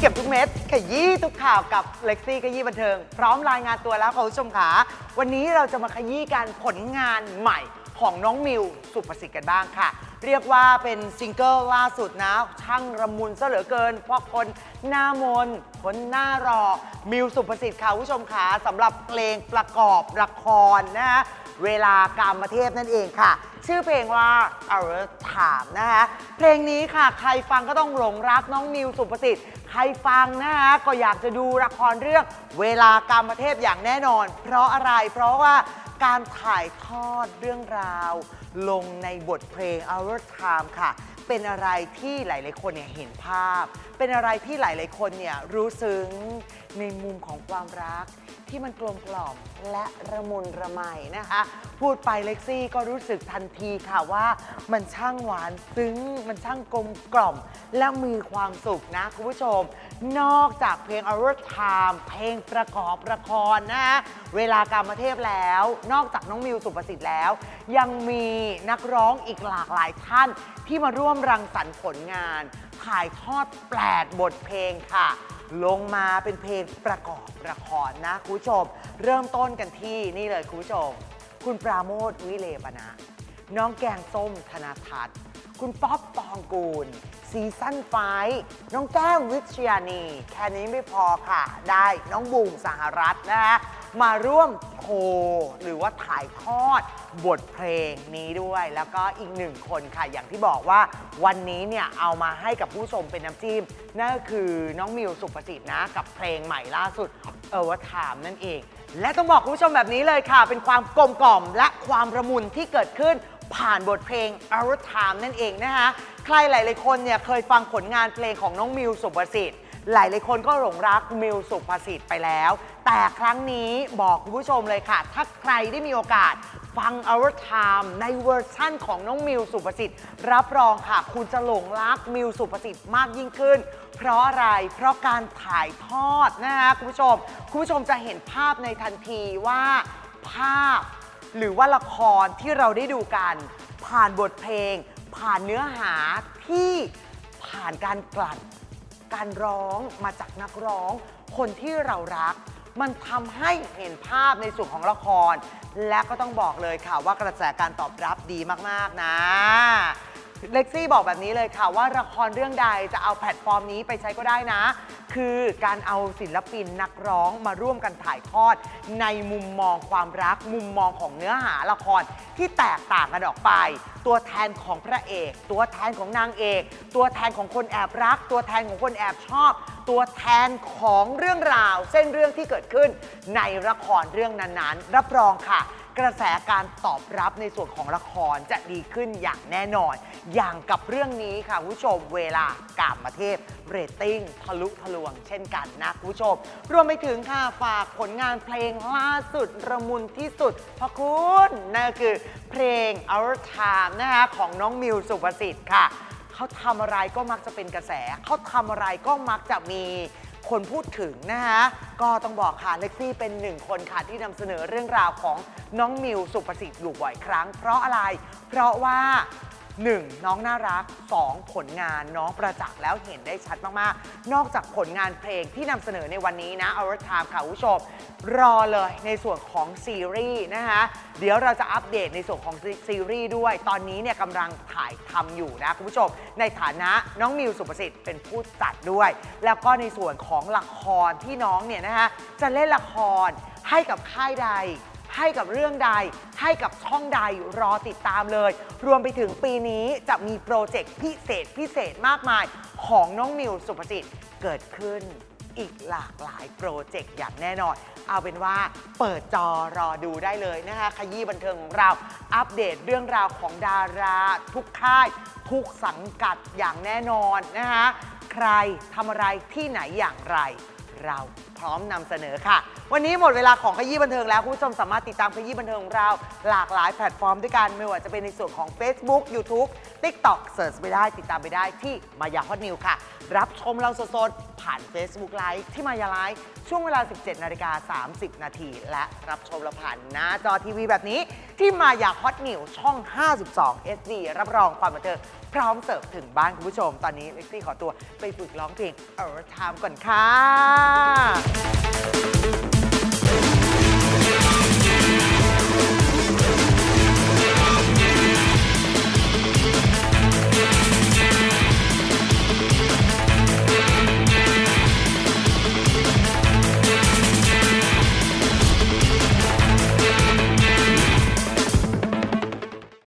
เก็บทุกเม็ดขยี้ทุกข่าวกับเล็กซี่ขยี้บันเทิง พร้อมรายงานตัวแล้วค่ะคุณผู้ชมขาวันนี้เราจะมาขยี้กันผลงานใหม่ของน้องมิวสุภสิทธิ์กันบ้างค่ะ เรียกว่าเป็นซิงเกิลล่าสุดนะ ช่างระมุนซะเหลือเกินเพราะคนหน้ามน คนหน้ารอ มิวสุภสิทธิ์ค่ะคุณผู้ชมขาสำหรับเพลงประกอบละครนะฮะเวลากามเทพนั่นเองค่ะ ชื่อเพลงว่า Our Time นะคะเพลงนี้ค่ะ ใครฟังก็ต้องหลงรักน้องมิวสุประสิทธิ์ ใครฟังนะคะก็อยากจะดูละครเรื่องเวลากามเทศอย่างแน่นอน เพราะอะไรเพราะว่าการถ่ายทอดเรื่องราว ลงในบทเพลง Our Time ค่ะ เป็นอะไรที่หลาย ๆ คนเนี่ยเห็นภาพ เป็นอะไรที่หลาย ๆ คนเนี่ยรู้ซึ้งในมุมของความรัก ที่มันกลมกล่อมและระมุนระไมนะคะ พูดไปเล็กซี่ก็รู้สึกทันทีค่ะว่า มันช่างหวานซึ้ง มันช่างกลมกล่อม และมีความสุขนะคุณผู้ชม นอกจากเพลง Our Time เพลงประกอบละครนะเวลากามเทพแล้ว นอกจากน้องมิวสุประสิทธิ์แล้ว ยังมีนักร้องอีกหลากหลายท่านที่มาร่วมรังสรรค์ผลงาน ถ่ายทอดแปดบทเพลงค่ะ ลงมาเป็นเพลงประกอบละครนะคุณผู้ชม เริ่มต้นกันที่นี่เลยคุณผู้ชม คุณปราโมทวิเลปนะ น้องแกงส้มธนาทัศน์คุณป๊อปปองกูลซีซั่นไฟท์น้องแก้มวิชยานี แค่นี้ไม่พอค่ะ ได้น้องบูมสหรัฐนะคะ มาร่วมโชว์หรือว่าถ่ายทอดบทเพลงนี้ด้วย แล้วก็อีกหนึ่งคนค่ะ อย่างที่บอกว่าวันนี้เนี่ยเอามาให้กับผู้ชมเป็นน้ำจิ้มนั่นก็คือน้องมิวสุภสิทธิ์นะ กับเพลงใหม่ล่าสุดเออว่าถามนั่นเอง และต้องบอกคุณผู้ชมแบบนี้เลยค่ะ เป็นความกลมกล่อมและความระมุนที่เกิดขึ้น ผ่านบทเพลง Our Time นั่นเองนะคะ ใครหลายๆคนเนี่ยเคยฟังผลงานเพลงของน้องมิวสุประสิทธิ์ หลายๆคนก็หลงรักมิวสุประสิทธิ์ไปแล้ว แต่ครั้งนี้บอกคุณผู้ชมเลยค่ะ ถ้าใครได้มีโอกาสฟัง Our Time ในเวอร์ชั่นของน้องมิวสุประสิทธิ์ รับรองค่ะ คุณจะหลงรักมิวสุประสิทธิ์มากยิ่งขึ้น เพราะอะไร เพราะการถ่ายทอดนะคะคุณผู้ชม คุณผู้ชมจะเห็นภาพในทันทีว่าภาพ หรือว่าละครที่เราได้ดูกัน ผ่านบทเพลง ผ่านเนื้อหาที่ผ่านการกลั่นการร้องมาจากนักร้อง คนที่เรารัก มันทำให้เห็นภาพในส่วนของละคร และก็ต้องบอกเลยค่ะว่ากระแสการตอบรับดีมากๆนะ เล็กซี่บอกแบบนี้เลยค่ะว่าละครเรื่องใดจะเอาแพลตฟอร์มนี้ไปใช้ก็ได้นะ คือการเอาศิลปินนักร้องมาร่วมกันถ่ายทอด ในมุมมองความรัก มุมมองของเนื้อหาละครที่แตกต่างกันออกไป ตัวแทนของพระเอก ตัวแทนของนางเอก ตัวแทนของคนแอบรัก ตัวแทนของคนแอบชอบ ตัวแทนของเรื่องราว เส้นเรื่องที่เกิดขึ้น ในละครเรื่องนั้นๆ รับรองค่ะ กระแสการตอบรับในส่วนของละครจะดีขึ้นอย่างแน่นอน อย่างกับเรื่องนี้ค่ะคุณผู้ชมเวลากามเทพเรตติ้งทะลุทะลวงเช่นกันนะคุณผู้ชม รวมไปถึงค่ะฝากผลงานเพลงล่าสุดระมุนที่สุดพระคุณนั่นคือเพลง Our Time นะคะของน้องมิวสุประสิทธิ์ค่ะเขาทำอะไรก็มักจะเป็นกระแส เขาทำอะไรก็มักจะมี คนพูดถึงนะคะก็ต้องบอกค่ะเล็กซี่เป็นหนึ่งคนค่ะที่นำเสนอเรื่องราวของน้องมิวสุประสิทธิ์อยู่บ่อยครั้ง เพราะอะไร เพราะว่า 1. น้องน่ารัก 2. ผลงานน้องประจักษ์แล้วเห็นได้ชัดมาก ๆ นอกจากผลงานเพลงที่นำเสนอในวันนี้นะ Our Time ค่ะคุณผู้ชม รอเลยในส่วนของซีรีส์นะคะเดี๋ยวเราจะอัปเดตในส่วนของซีซีรีส์ด้วย ตอนนี้เนี่ยกำลังถ่ายทำอยู่นะคุณผู้ชม ในฐานะน้องมิวสุประสิทธิ์เป็นผู้จัดด้วย แล้วก็ในส่วนของละครที่น้องเนี่ยนะคะจะเล่นละครให้กับค่ายใด ให้กับเรื่องใด ให้กับช่องใดรอติดตามเลย รวมไปถึงปีนี้จะมีโปรเจกต์พิเศษพิเศษมากมายของน้องมิวสุภสิทธิ์เกิดขึ้นอีกหลากหลายโปรเจกต์อย่างแน่นอน เอาเป็นว่าเปิดจอรอดูได้เลยนะคะ ขยี้บันเทิงของเรา อัปเดตเรื่องราวของดาราทุกค่าย ทุกสังกัดอย่างแน่นอนนะคะ ใครทำอะไรที่ไหนอย่างไร เราพร้อมนำเสนอค่ะ วันนี้หมดเวลาของขยี้บันเทิงแล้วคุณผู้ชมสามารถติดตามขยี้บันเทิงของเราหลากหลายแพลตฟอร์มด้วยกันไม่ว่าจะเป็นในส่วนของ Facebook YouTube TikTok เสิร์ชไปได้ติดตามไปได้ที่มายาฮอตนิวค่ะ รับชมเราสดๆ ผ่าน Facebook Live ที่มายาไลฟ์ช่วงเวลา 17นาฬิกา30 นาทีและรับชมเราผ่านหน้าจอทีวีแบบนี้ ที่มายาฮอตนิวช่อง 52 SD รับรองความบันเทิงพร้อมเสิร์ฟถึงบ้านคุณผู้ชม ตอนนี้เล็กซี่ขอตัวไปฝึกร้องเพลงเออร์ไทม์ก่อนค่ะ